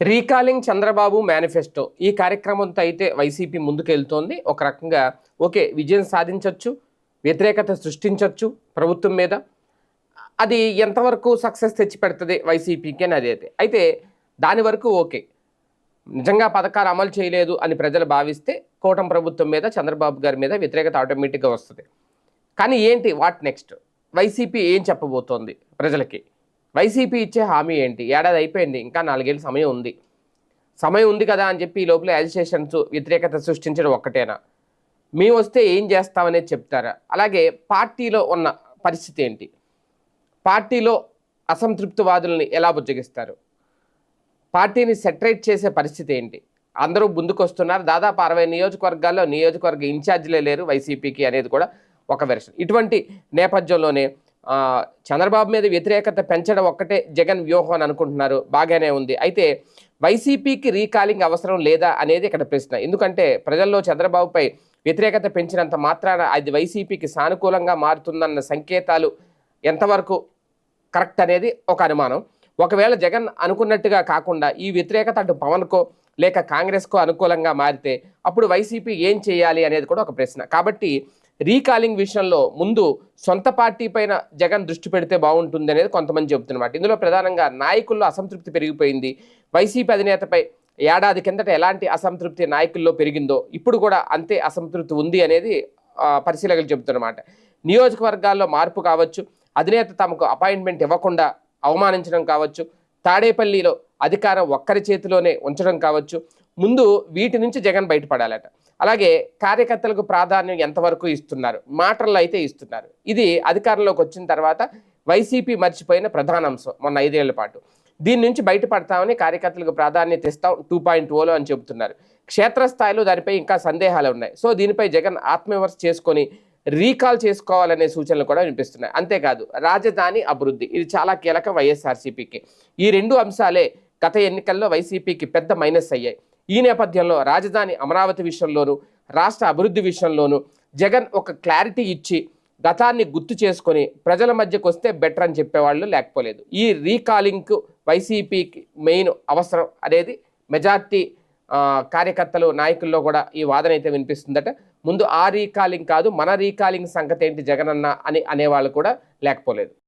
Recalling Chandrababu manifesto. ఈ కార్యక్రమంతో అయితే వైసీపీ ముందుకెళ్తోంది. ఒక రకంగా ఓకే విజయం సాధించవచ్చు వ్యతిరేకత సృష్టించవచ్చు ప్రభుత్వం మీద. అది ఎంతవరకు సక్సెస్ తెచ్చి పెడుతుంది వైసీపీకి అని అదే అయితే దాని వరకు ఓకే. నిజంగా పథకాలు అమలు చేయలేదు అని ప్రజలు భావిస్తే కూటమి ప్రభుత్వం మీద చంద్రబాబు గారి మీద వ్యతిరేకత ఆటోమేటిక్గా వస్తుంది. కానీ ఏంటి? What next? వైసీపీ ఏం చెప్పబోతోంది ప్రజలకి? వైసీపీ ఇచ్చే హామీ ఏంటి? ఏడాది అయిపోయింది ఇంకా నాలుగేళ్ళు సమయం ఉంది. సమయం ఉంది కదా అని చెప్పి ఈ లోపల యాజిటేషన్స్ వ్యతిరేకత సృష్టించడం ఒక్కటేనా? మేము వస్తే ఏం చేస్తామనేది చెప్తారా? అలాగే పార్టీలో ఉన్న పరిస్థితి ఏంటి? పార్టీలో అసంతృప్తివాదుల్ని ఎలా బుజ్జగిస్తారు? పార్టీని సెటరేట్ చేసే పరిస్థితి ఏంటి? అందరూ ముందుకొస్తున్నారు. దాదాపు అరవై నియోజకవర్గాల్లో నియోజకవర్గ ఇన్ఛార్జీలే లేరు వైసీపీకి అనేది కూడా ఒక వెర్షన్. ఇటువంటి నేపథ్యంలోనే చంద్రబాబు మీద వ్యతిరేకత పెంచడం ఒక్కటే జగన్ వ్యూహం అని అనుకుంటున్నారు. బాగానే ఉంది. అయితే వైసీపీకి రీకాలింగ్ అవసరం లేదా అనేది ఇక్కడ ప్రశ్న. ఎందుకంటే ప్రజల్లో చంద్రబాబుపై వ్యతిరేకత పెంచినంత మాత్రాన అది వైసీపీకి సానుకూలంగా మారుతుందన్న సంకేతాలు ఎంతవరకు కరెక్ట్ అనేది ఒక అనుమానం. ఒకవేళ జగన్ అనుకున్నట్టుగా కాకుండా ఈ వ్యతిరేకత అటు పవన్కో లేక కాంగ్రెస్కో అనుకూలంగా మారితే అప్పుడు వైసీపీ ఏం చేయాలి అనేది కూడా ఒక ప్రశ్న. కాబట్టి రీకాలింగ్ విషయంలో ముందు సొంత పార్టీ పైన జగన్ దృష్టి పెడితే బాగుంటుంది అనేది కొంతమంది చెబుతున్నమాట. ఇందులో ప్రధానంగా నాయకుల్లో అసంతృప్తి పెరిగిపోయింది. వైసీపీ అధినేతపై ఏడాది కిందట ఎలాంటి అసంతృప్తి నాయకుల్లో పెరిగిందో ఇప్పుడు కూడా అంతే అసంతృప్తి ఉంది అనేది పరిశీలకులు చెబుతున్నమాట. నియోజకవర్గాల్లో మార్పు కావచ్చు అధినేత తమకు అపాయింట్మెంట్ ఇవ్వకుండా అవమానించడం కావచ్చు తాడేపల్లిలో అధికారం ఒక్కరి చేతిలోనే ఉంచడం కావచ్చు ముందు వీటి నుంచి జగన్ బయటపడాలట. అలాగే కార్యకర్తలకు ప్రాధాన్యం ఎంతవరకు ఇస్తున్నారు? మాటల్లో అయితే ఇస్తున్నారు. ఇది అధికారంలోకి వచ్చిన తర్వాత వైసీపీ మర్చిపోయిన ప్రధాన అంశం మొన్న ఐదేళ్ళ పాటు. దీని నుంచి బయటపడతామని కార్యకర్తలకు ప్రాధాన్యత ఇస్తాం టూ పాయింట్ ఓలో అని చెబుతున్నారు. క్షేత్రస్థాయిలో దానిపై ఇంకా సందేహాలు ఉన్నాయి. సో దీనిపై జగన్ ఆత్మవిమర్శ చేసుకొని రీకాల్ చేసుకోవాలనే సూచనలు కూడా వినిపిస్తున్నాయి. అంతేకాదు రాజధాని అభివృద్ధి ఇది చాలా కీలక వైఎస్ఆర్సీపీకి. ఈ రెండు అంశాలే గత ఎన్నికల్లో వైసీపీకి పెద్ద మైనస్ అయ్యాయి. ఈ నేపథ్యంలో రాజధాని అమరావతి విషయంలోనూ రాష్ట్ర అభివృద్ధి విషయంలోనూ జగన్ ఒక క్లారిటీ ఇచ్చి గతాన్ని గుర్తు చేసుకొని ప్రజల మధ్యకు వస్తే బెటర్ అని చెప్పేవాళ్ళు లేకపోలేదు. ఈ రీకాలింగ్కు వైసీపీకి మెయిన్ అవసరం అనేది మెజార్టీ కార్యకర్తలు నాయకుల్లో కూడా ఈ వాదన అయితే వినిపిస్తుందట. ముందు ఆ రీకాలింగ్ కాదు మన రీకాలింగ్ సంగతి ఏంటి జగనన్న అని అనేవాళ్ళు కూడా లేకపోలేదు.